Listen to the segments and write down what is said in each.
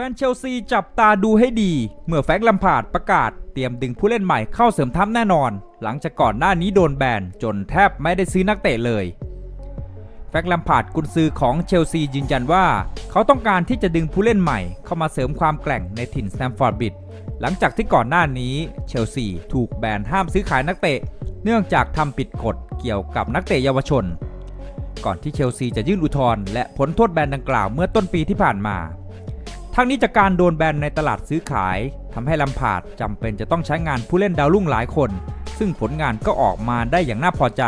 แฟนเชลซีจับตาดูให้ดี เมื่อแฟรงค์ลัมพาร์ดประกาศเตรียมดึงผู้เล่นใหม่เข้าเสริมทัพแน่นอน หลังจากก่อนหน้านี้โดนแบนจนแทบไม่ได้ซื้อนักเตะเลย แฟรงค์ลัมพาร์ดกุนซือของเชลซียืนยันว่า เขาต้องการที่จะดึงผู้เล่นใหม่เข้ามาเสริมความแกร่งในถิ่นสแตมฟอร์ดบิดหลังจากที่ก่อนหน้านี้เชลซีถูกแบนห้ามซื้อขายนักเตะ เนื่องจากทำผิดกฎเกี่ยวกับนักเตะเยาวชน ก่อนที่เชลซีจะยื่นอุทธรณ์และพ้นโทษแบนดังกล่าวเมื่อต้นปีที่ผ่านมา ทั้งนี้จากการโดนแบนในตลาดซื้อขายทำให้ลัมพาดจำเป็นจะต้องใช้งานผู้เล่นดาวรุ่งหลายคน ซึ่งผลงานก็ออกมาได้อย่างน่าพอใจ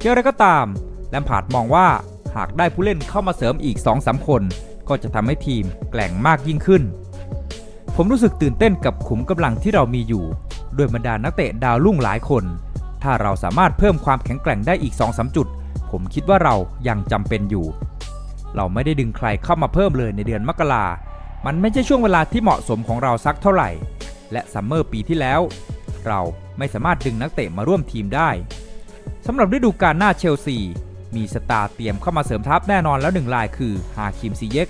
อย่างไรก็ตามลัมพาดมองว่าหากได้ผู้เล่นเข้ามาเสริมอีก2-3คน ก็จะทำให้ทีมแกล่งมากยิ่งขึ้น ผมรู้สึกตื่นเต้นกับขุมกำลังที่เรามีอยู่ด้วยบรรดานักเตะดาวรุ่งหลายคน ถ้าเราสามารถเพิ่มความแข็งแกร่งได้อีก2-3จุด ผมคิดว่าเรายังจำเป็นอยู่ เราไม่ได้ดึงใครเข้ามาเพิ่มเลยในเดือนมกรา มันไม่ใช่ช่วงเวลาที่เหมาะสมของเราสักเท่าไหร่ และซัมเมอร์ปีที่แล้ว เราไม่สามารถดึงนักเตะมาร่วมทีมได้สำหรับฤดูกาลหน้าเชลซี มีสตาร์เตรียมเข้ามาเสริมทัพแน่นอนแล้วหนึ่งรายคือฮาคิมซีเยก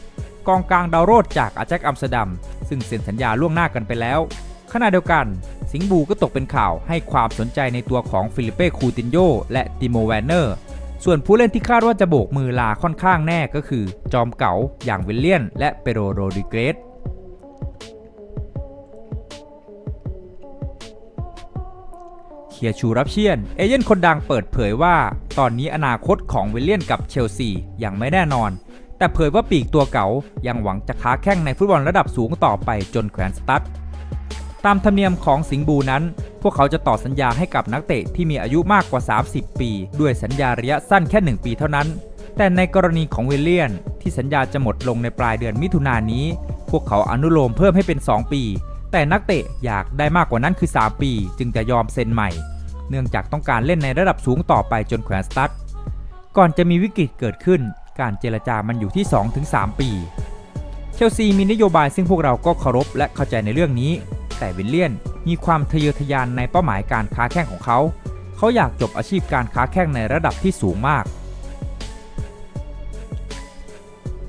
กองกลางดาวโรดจากอาแจ็คอัมสเตอร์ดัม ซึ่งเซ็นสัญญาล่วงหน้ากันไปแล้ว ขณะเดียวกัน สิงบูก็ตกเป็นข่าวให้ความสนใจในตัวของฟิลิเป้คูตินโยและติโมแวนเนอร์ ส่วนผู้เล่นที่คาดว่าจะโบกมือลาค่อนข้างแน่ก็คือ จอมเก๋าอย่างวิลเลียน และเปโรโรดิเกรสเคียชูรับเชียน เอเย่นคนดังเปิดเผยว่า ตอนนี้อนาคตของวิลเลียนกับเชลซียังไม่แน่นอน แต่เผยว่าปีกตัวเก๋ายังหวังจะค้าแข้งในฟุตบอลระดับสูงต่อไปจนแขวนสตั๊ดตามธรรมเนียมของสิงบูนั้น พวกเขาจะต่อสัญญาให้กับนักเตะที่มีอายุมากกว่า 30 ปี ด้วยสัญญาระยะสั้นแค่ 1 ปีเท่านั้น แต่ในกรณีของวิลเลียน ที่สัญญาจะหมดลงในปลายเดือนมิถุนายนนี้ พวกเขาอนุโลมเพิ่มให้เป็น 2 ปี แต่นักเตะอยากได้มากกว่านั้นคือ 3 ปี จึงจะยอมเซ็นใหม่ เนื่องจากต้องการเล่นในระดับสูงต่อไปจนแขวนสตั๊ดก่อนจะมีวิกฤตเกิดขึ้น การเจรจามันอยู่ที่ 2-3 ปี เชลซีมีนโยบายซึ่งพวกเราก็เคารพและเข้าใจในเรื่องนี้ แต่วิลเลียน มีความทะเยอทะยานในเป้าหมายการค้าแข้งของเขา เขาอยากจบอาชีพการค้าแข้งในระดับที่สูงมาก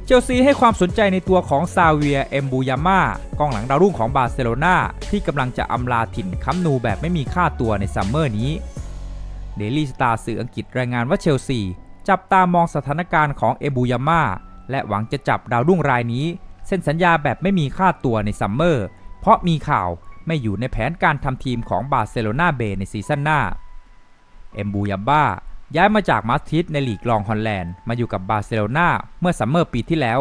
เชลซีให้ความสนใจในตัวของซาเวียเอมบูยาม่ากองหลังดาวรุ่งของบาร์เซโลนาที่กำลังจะอำลาถิ่นคัมนูแบบไม่มีค่าตัวในซัมเมอร์นี้เดลี่สตาร์สื่ออังกฤษรายงานว่าเชลซี จับตามองสถานการณ์ของเอบูยาม่าและหวังจะจับดาวรุ่งรายนี้เซ็นสัญญาแบบไม่มีค่าตัวในซัมเมอร์ เพราะมีข่าว ไม่อยู่ในแผนการทำทีมของบาร์เซโลนาเบในซีซั่นหน้า เอมบูยัมบ้าย้ายมาจากมาสทิสในลีกรองฮอลแลนด์มาอยู่กับบาร์เซโลนาเมื่อซัมเมอร์ปีที่แล้ว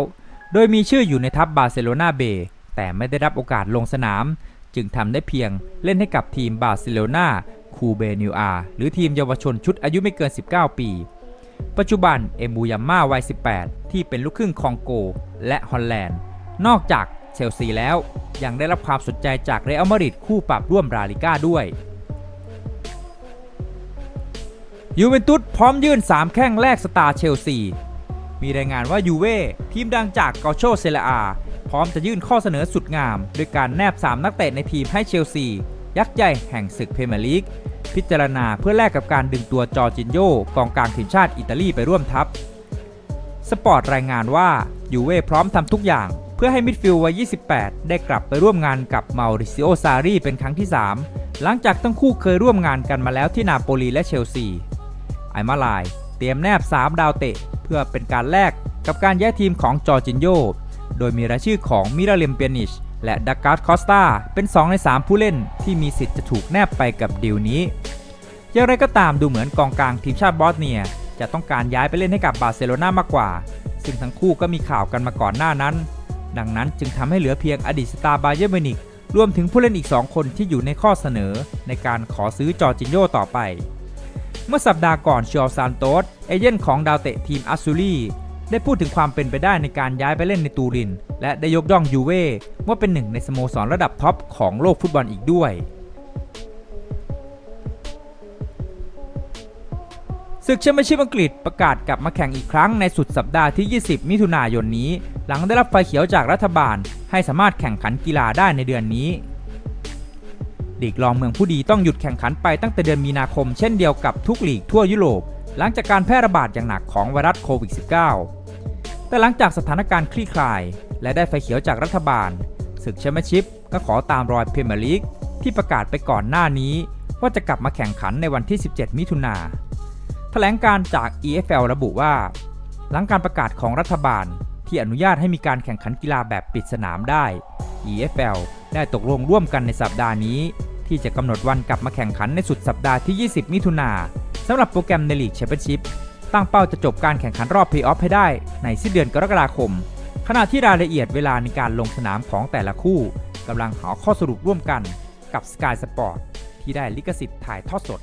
โดยมีชื่ออยู่ในทัพบาร์เซโลนาเบแต่ไม่ได้รับโอกาสลงสนาม จึงทำได้เพียงเล่นให้กับทีมบาร์เซโลนาคูเบนิวอาหรือทีมเยาวชนชุดอายุไม่เกิน 19 ปี ปัจจุบันเอมบูยัมม่าวัย 18 ที่เป็นลูกครึ่งคองโก และฮอลแลนด์ นอกจาก เชลซีแล้ว ยังได้รับความสนใจจากเรอัลมาดริดคู่ปรับร่วมราลิก้าด้วยยูเวนตุสพร้อมยื่น 3 แข้งแลกสตาร์เชลซี มีรายงานว่ายูเว่ทีมดังจากกอโชเซลอา พร้อมจะยื่นข้อเสนอสุดงาม โดยการแนบ 3 นักเตะในทีมให้เชลซี ยักษ์ใหญ่แห่งศึกเพรเมียร์ลีก พิจารณาเพื่อแลกกับการดึงตัวจอร์จินโยกองกลางทีมชาติอิตาลีไปร่วมทัพ สปอร์ตรายงานว่ายูเว่พร้อมทำทุกอย่าง พื่อให้มิดฟิลด์วัย 28 ได้กลับไปร่วมงานกับเมาริซิโอซารีเป็นครั้งที่ 3 หลังจากทั้งคู่เคยร่วมงานกันมาแล้วที่นาโปลีและเชลซีไอมาลายเตรียมแนบ 3 ดาวเตะ เพื่อเป็นการแลกกับการย้ายทีมของจอร์จินโยโดยมีรายชื่อของมิราเลมเปียนิชและดักการ์ดคอสตาเป็น 2 ใน 3 ผู้เล่นที่มีสิทธิ์จะถูกแนบไปกับดีลนี้ อย่างไรก็ตามดูเหมือนกองกลางทีมชาติบอสเนีย จะต้องการย้ายไปเล่นให้กับบาร์เซโลนามากกว่า ซึ่งทั้งคู่ก็มีข่าวกันมาก่อนหน้านั้น ดังนั้นจึงทำให้เหลือเพียงอดีตสตาร์บาเยอร์มินิกรวมถึงผู้เล่นอีก 2 คนที่อยู่ในข้อเสนอในการขอซื้อจอร์จินโยต่อไป เมื่อสัปดาห์ก่อนชิอซานโตสเอเย่นของดาวเตะทีมอัสซูรีได้พูดถึงความเป็นไปได้ในการย้ายไปเล่นในตูริน และได้ยกย่องยูเว่ว่าเป็นหนึ่งในสโมสรระดับท็อปของโลกฟุตบอลอีกด้วย ศึกแชมเปี้ยนชิพอังกฤษประกาศกลับมาแข่งอีกครั้งในสุดสัปดาห์ที่ 20 มิถุนายนนี้ หลังได้รับไฟเขียวจากรัฐบาล ให้สามารถแข่งขันกีฬาได้ในเดือนนี้ลีกรองเมืองผู้ดีต้องหยุดแข่งขันไปตั้งแต่เดือนมีนาคมเช่นเดียวกับทุกลีกทั่วยุโรป หลังจากการแพร่ระบาดอย่างหนักของไวรัสโควิด -19 แต่หลังจากสถานการณ์คลี่คลาย และได้ไฟเขียวจากรัฐบาล ศึกแชมเปี้ยนชิพก็ขอตามรอยพรีเมียร์ลีกที่ประกาศไปก่อนหน้านี้ ว่าจะกลับมาแข่งขันในวันที่ 17 มิถุนายน แถลงการจาก EFL ระบุว่า หลังการประกาศของรัฐบาลที่อนุญาตให้มีการแข่งขันกีฬาแบบปิดสนามได้ EFL ได้ตกลงร่วมกันในสัปดาห์นี้ ที่จะกำหนดวันกลับมาแข่งขันในสุดสัปดาห์ที่ 20 มิถุนาสำหรับโปรแกรมในลีกแชมเปี้ยนชิพตั้งเป้าจะจบการแข่งขันรอบเพลย์ออฟให้ได้ในสิ้นเดือนกรกฎาคม ขณะที่รายละเอียดเวลาในการลงสนามของแต่ละคู่กำลังหาข้อสรุปร่วมกันกับ Sky Sport ที่ได้ลิขสิทธิ์ถ่ายทอดสด